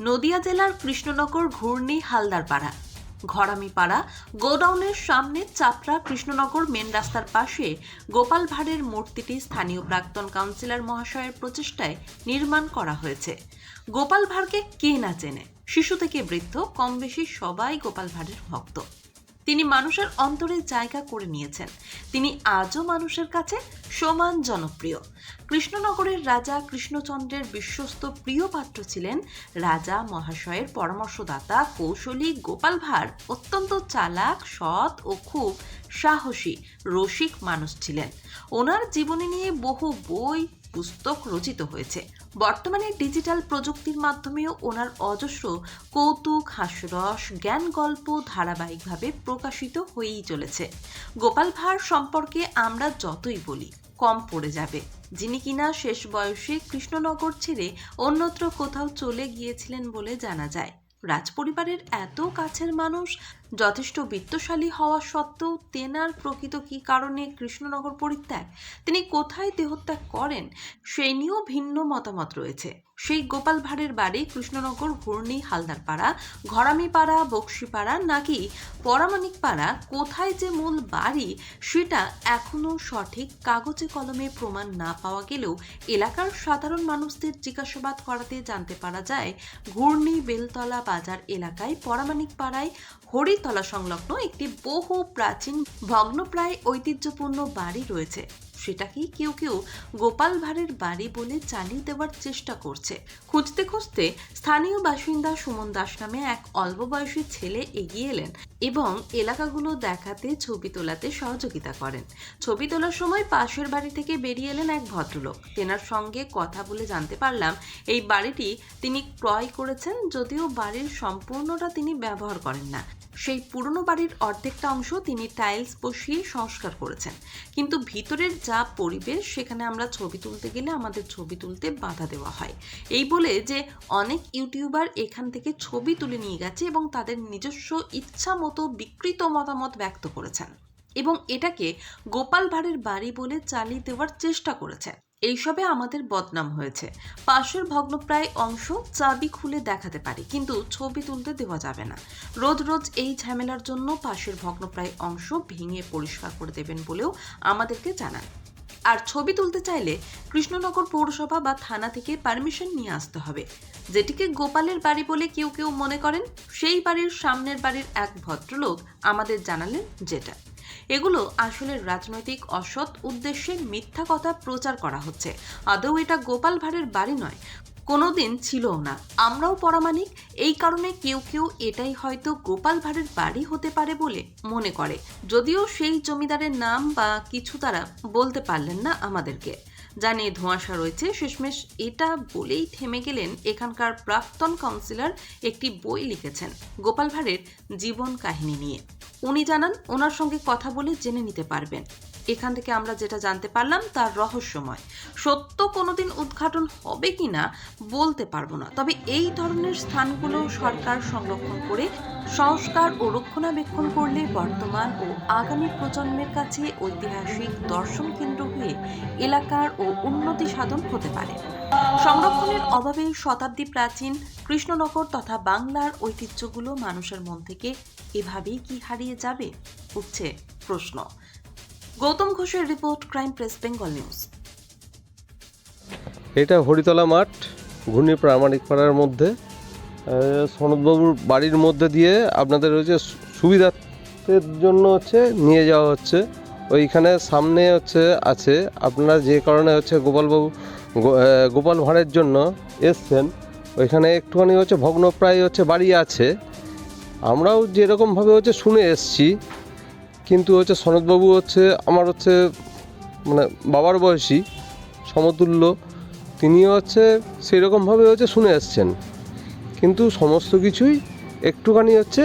নদিয়া জেলার কৃষ্ণনগর ঘূর্ণি হালদারপাড়া। ঘরামিপাড়া, গোডাউনের সামনে চাপড়া কৃষ্ণনগর মেন রাস্তার পাশে গোপাল ভাড়ের মূর্তিটি স্থানীয় প্রাক্তন কাউন্সিলর মহাশয়ের প্রচেষ্টায় নির্মাণ করা হয়েছে। গোপাল ভাড়কে কে না চেনে? শিশু থেকে বৃদ্ধ কম বেশি সবাই গোপাল ভাড়ের ভক্ত। তিনি মানুষের অন্তরে জায়গা করে নিয়েছেন। তিনি আজও মানুষের কাছে সমান জনপ্রিয়। কৃষ্ণনগরের রাজা কৃষ্ণচন্দ্রের বিশ্বস্ত প্রিয় পাত্র ছিলেন রাজা মহাশয়ের পরামর্শদাতা কৌশলী গোপাল ভাঁড়। অত্যন্ত চালাক, সৎ ও খুব সাহসী, রসিক মানুষ ছিলেন। ওনার জীবনী নিয়ে বহু বই পুস্তক রচিত হয়েছে। বর্তমানে ডিজিটাল প্রযুক্তির মাধ্যমেও ওনার অজস্র কৌতুক, হাস্যরস জ্ঞান গল্প ধারাবাহিকভাবে প্রকাশিত হয়েই চলেছে। গোপাল ভাঁড় সম্পর্কে আমরা যতই বলি, কম পড়ে যাবে। যিনি কিনা শেষ বয়সে কৃষ্ণনগর ছেড়ে অন্যত্র কোথাও চলে গিয়েছিলেন বলে জানা যায়। রাজপরিবারের এত কাছের মানুষ যথেষ্ট বিত্তশালী হওয়া সত্ত্বেও তেনার প্রকৃত কি কারণে কৃষ্ণনগর পরিত্যাগ? তিনি কোথায় দেহত্যাগ করেন? সেই নিয়েও ভিন্ন মতামত রয়েছে। সেই গোপাল ভাঁড়ের বাড়ি কৃষ্ণনগর, ঘূর্ণি, হালদারপাড়া, ঘরামিপাড়া, বক্সিপাড়া, নাকি পরামানিকপাড়া কোথায় যে মূল বাড়ি, সেটা এখনও সঠিক কাগজে কলমে প্রমাণ না পাওয়া গেলেও এলাকার সাধারণ মানুষদের জিজ্ঞাসাবাদ করাতে জানতে পারা যায়, ঘূর্ণি বেলতলা বাজার এলাকায় পরামানিক পাড়ায় হরিতলা সংলগ্ন একটি বহু প্রাচীন ভগ্নপ্রায় ঐতিহ্যপূর্ণ বাড়ি রয়েছে। সেটাকেই কেউ কেউ গোপাল ভাঁড়ের বাড়ি বলে চালিয়ে দেওয়ার চেষ্টা করছে। খুঁজতে খুঁজতে স্থানীয় বাসিন্দা সুমন দাস নামে এক অল্প বয়সী ছেলে এগিয়ে এলেন এবং এলাকাগুলো দেখাতে, ছবি তোলাতে সহযোগিতা করেন। ছবি তোলার সময় পাশের বাড়ি থেকে বেরিয়ে এলেন এক ভদ্রলোক। তেনার সঙ্গে কথা বলে জানতে পারলাম, এই বাড়িটি তিনি ক্রয় করেছেন, যদিও বাড়ির সম্পূর্ণটা তিনি ব্যবহার করেন না। সেই পুরনো বাড়ির অর্ধেকটা অংশ তিনি টাইলস বসিয়ে সংস্কার করেছেন। কিন্তু ভিতরের যা পরিবেশ, সেখানে আমরা ছবি তুলতে গেলে আমাদের ছবি তুলতে বাধা দেওয়া হয়। এই বলে যে অনেক ইউটিউবার এখান থেকে ছবি তুলে নিয়ে গেছে এবং তাদের নিজস্ব ইচ্ছা মতো বিকৃত মতামত ব্যক্ত করেছেন। এবং এটাকে গোপাল ভাঁড়ের বাড়ি বলে চালিয়ে দেওয়ার চেষ্টা করেছেন। এইসবে আমাদের বদনাম হয়েছে। পাশের ভগ্নপ্রায় অংশ চাবি খুলে দেখাতে পারি, কিন্তু ছবি তুলতে দেওয়া যাবে না। রোজ রোজ এই ঝামেলার জন্য পাশের ভগ্নপ্রায় অংশ ভেঙে পরিষ্কার করে দেবেন বলেও আমাদেরকে জানান। আর ছবি তুলতে চাইলে কৃষ্ণনগর পৌরসভা বা থানা থেকে পারমিশন নিয়ে আসতে হবে। যেটিকে গোপালের বাড়ি বলে কেউ কেউ মনে করেন, সেই বাড়ির সামনের বাড়ির এক ভদ্রলোক আমাদের জানালেন যেটা। এগুলো আসলে রাজনৈতিক অসৎ উদ্দেশ্যে মিথ্যা কথা প্রচার করা হচ্ছে। আদৌ এটা গোপাল ভাঁড়ের বাড়ি নয়, কোনোদিন ছিলও না। আমরাও পরামানিক এই কারণে কেউ কেউ এটাই হয়তো গোপাল ভাঁড়ের বাড়ি হতে পারে বলে মনে করে। যদিও সেই জমিদারের নাম বা কিছু তারা বলতে পারলেন না আমাদেরকে। জানিয়ে ধোঁয়াশা রয়েছে, শেষমেশ এটা বলেই থেমে গেলেন এখানকার প্রাক্তন কাউন্সিলর, একটি বই লিখেছেন গোপাল ভাঁড়ের জীবন কাহিনী নিয়ে। উনি জানান, ওনার সঙ্গে কথা বলে জেনে নিতে পারবেন। এখান থেকে আমরা যেটা জানতে পারলাম, তার রহস্যময়। সত্য কোনোদিন উদ্ঘাটন হবে কি না, বলতে পারব না। তবে এই ধরনের স্থানগুলো সরকার সংরক্ষণ করে সংস্কার ও রক্ষণাবেক্ষণ করলে বর্তমান ও আগামী প্রজন্মের কাছে ঐতিহাসিক দর্শন কেন্দ্র হয়ে এলাকার ও উন্নতি সাধন হতে পারে। সংরক্ষণের অভাবে শতাব্দী প্রাচীন কৃষ্ণনগর তথা বাংলার ঐতিহ্যগুলো মানুষের মন থেকে এভাবেই কি হারিয়ে যাবে? উঠছে প্রশ্ন। গৌতম ঘোষের report crime press Bengal news. এটা হরিতলা মাঠ, ঘূর্ণি প্রামাণিক পাড়ার মধ্যে। সনদবাবুর বাড়ির মধ্যে দিয়ে আপনাদের হচ্ছে সুবিধার্থের জন্য হচ্ছে নিয়ে যাওয়া হচ্ছে। ওইখানে সামনে হচ্ছে, আছে। আপনারা যে কারণে হচ্ছে গোপালবাবু গোপাল ভাঁড়ের জন্য এসছেন। ওইখানে একটুখানি হচ্ছে ভগ্নপ্রায় হচ্ছে বাড়ি আছে। আমরাও যেরকমভাবে হচ্ছে শুনে এসছি, কিন্তু হচ্ছে সনদবাবু হচ্ছে, আমার হচ্ছে মানে বাবার বয়সী, সমতুল্য, তিনিও হচ্ছে সেই রকমভাবে হচ্ছে শুনে এসছেন। কিন্তু সমস্ত কিছুই একটুখানি হচ্ছে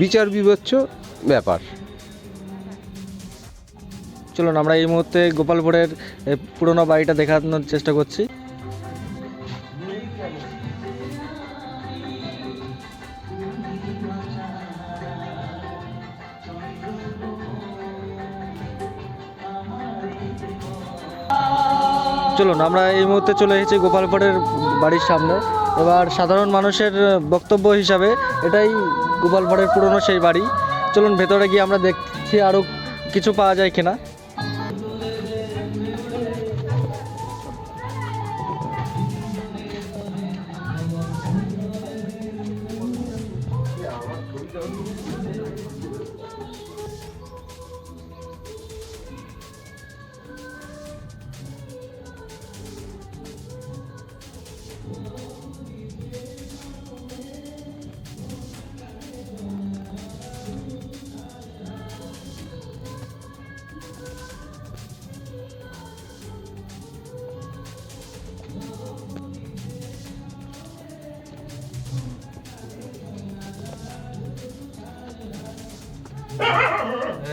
বিচার বিবেচ্য ব্যাপার। চলুন, আমরা এই মুহূর্তে গোপালপুরের পুরোনো বাড়িটা দেখানোর চেষ্টা করছি। চলুন, আমরা এই মুহূর্তে চলে এসেছি গোপালপুরের বাড়ির সামনে। এবার সাধারণ মানুষের বক্তব্য হিসাবে এটাই গোপালপুরের পুরনো সেই বাড়ি। চলুন, ভেতরে গিয়ে আমরা দেখছি আরও কিছু পাওয়া যায় কিনা।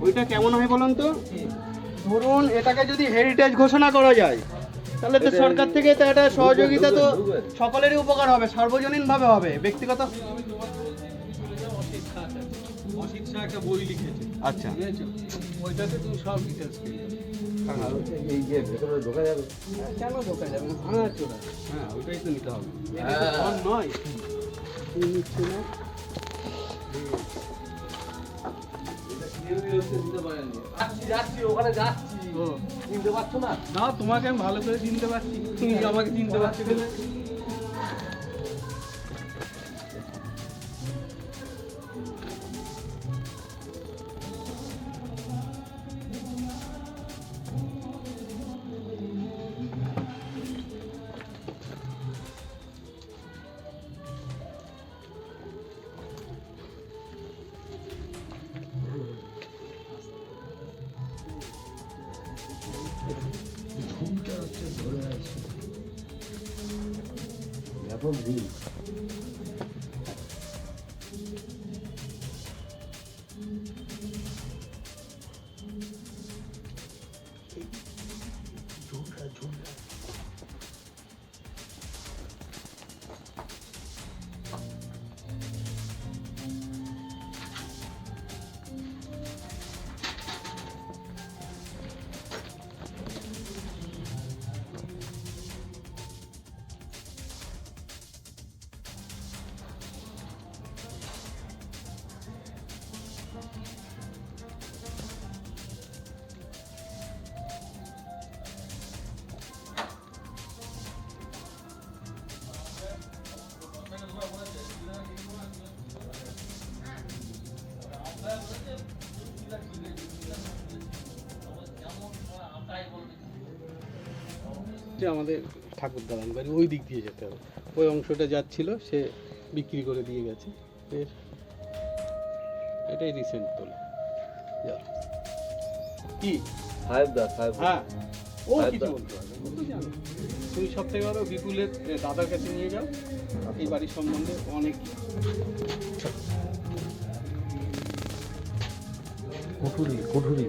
ওইটা কেমন হয় বলুন তো? ধরুন এটাকে যদি হেরিটেজ ঘোষণা করা যায় তাহলে তো সরকার থেকে তো একটা সহযোগিতা তো সকলেরই উপকার হবে সার্বজনীন ভাবে হবে ব্যক্তিগত। আচ্ছা। কেন ঢোকা যাবে না হ্যাঁ হ্যাঁ ওইটাই তো নিতে হবে। এটা না? তোমাকে আমি ভালো করে চিনতে পারছি। তুমি আমাকে চিনতে পারছি? না যে আমাদের ঠাকুর দালান বাড়ি ওই দিক দিয়ে যেতে হবে। ওই অংশটা যাচ্ছিল সে বিক্রি করে দিয়ে গেছে। এর এটাই রিসেন্ট তোলা। কি? সাহেব দা সাহেব হ্যাঁ। ও কিছু। বলতে পারবে। তুমি সব থেকে বড় বিপুলের দাদার কাছে নিয়ে যাও। এই বাড়ির সম্বন্ধে অনেক 国主理，国理。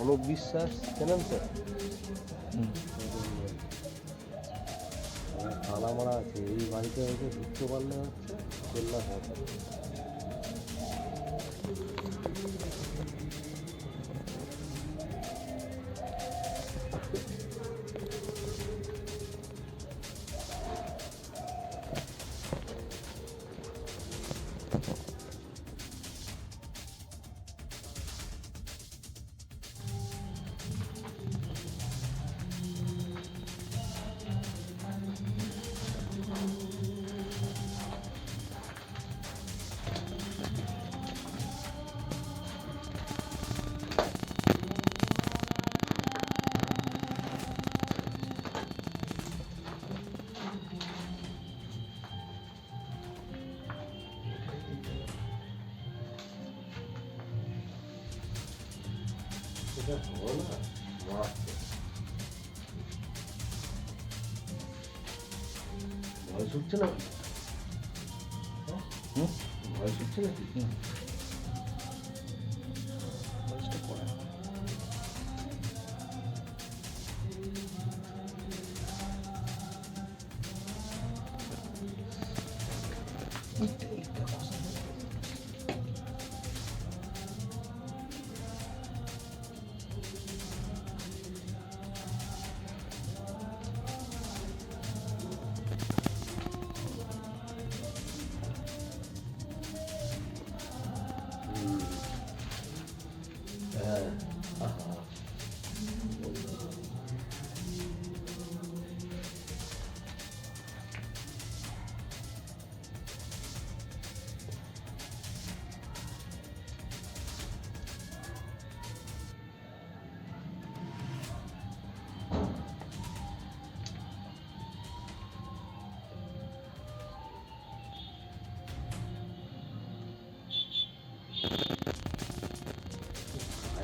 অনুপ বিশ্বাস চেনেন তো থালা মারা আছে এই বাড়িতে হচ্ছে ঢুকতে পারলে হচ্ছে কেল্লা থাকে এটা ভালো না মারতে ভয় শুকছে না ভয় শুকছে নাকি হ্যাঁ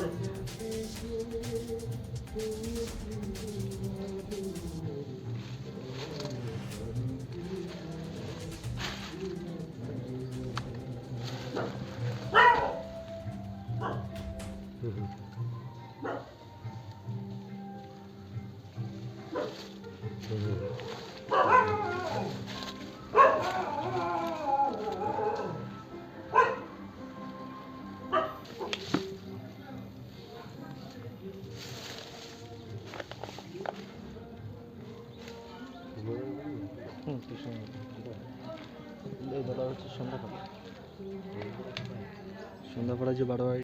দিয়ে সন্ধ্যাপাড়া যে বারো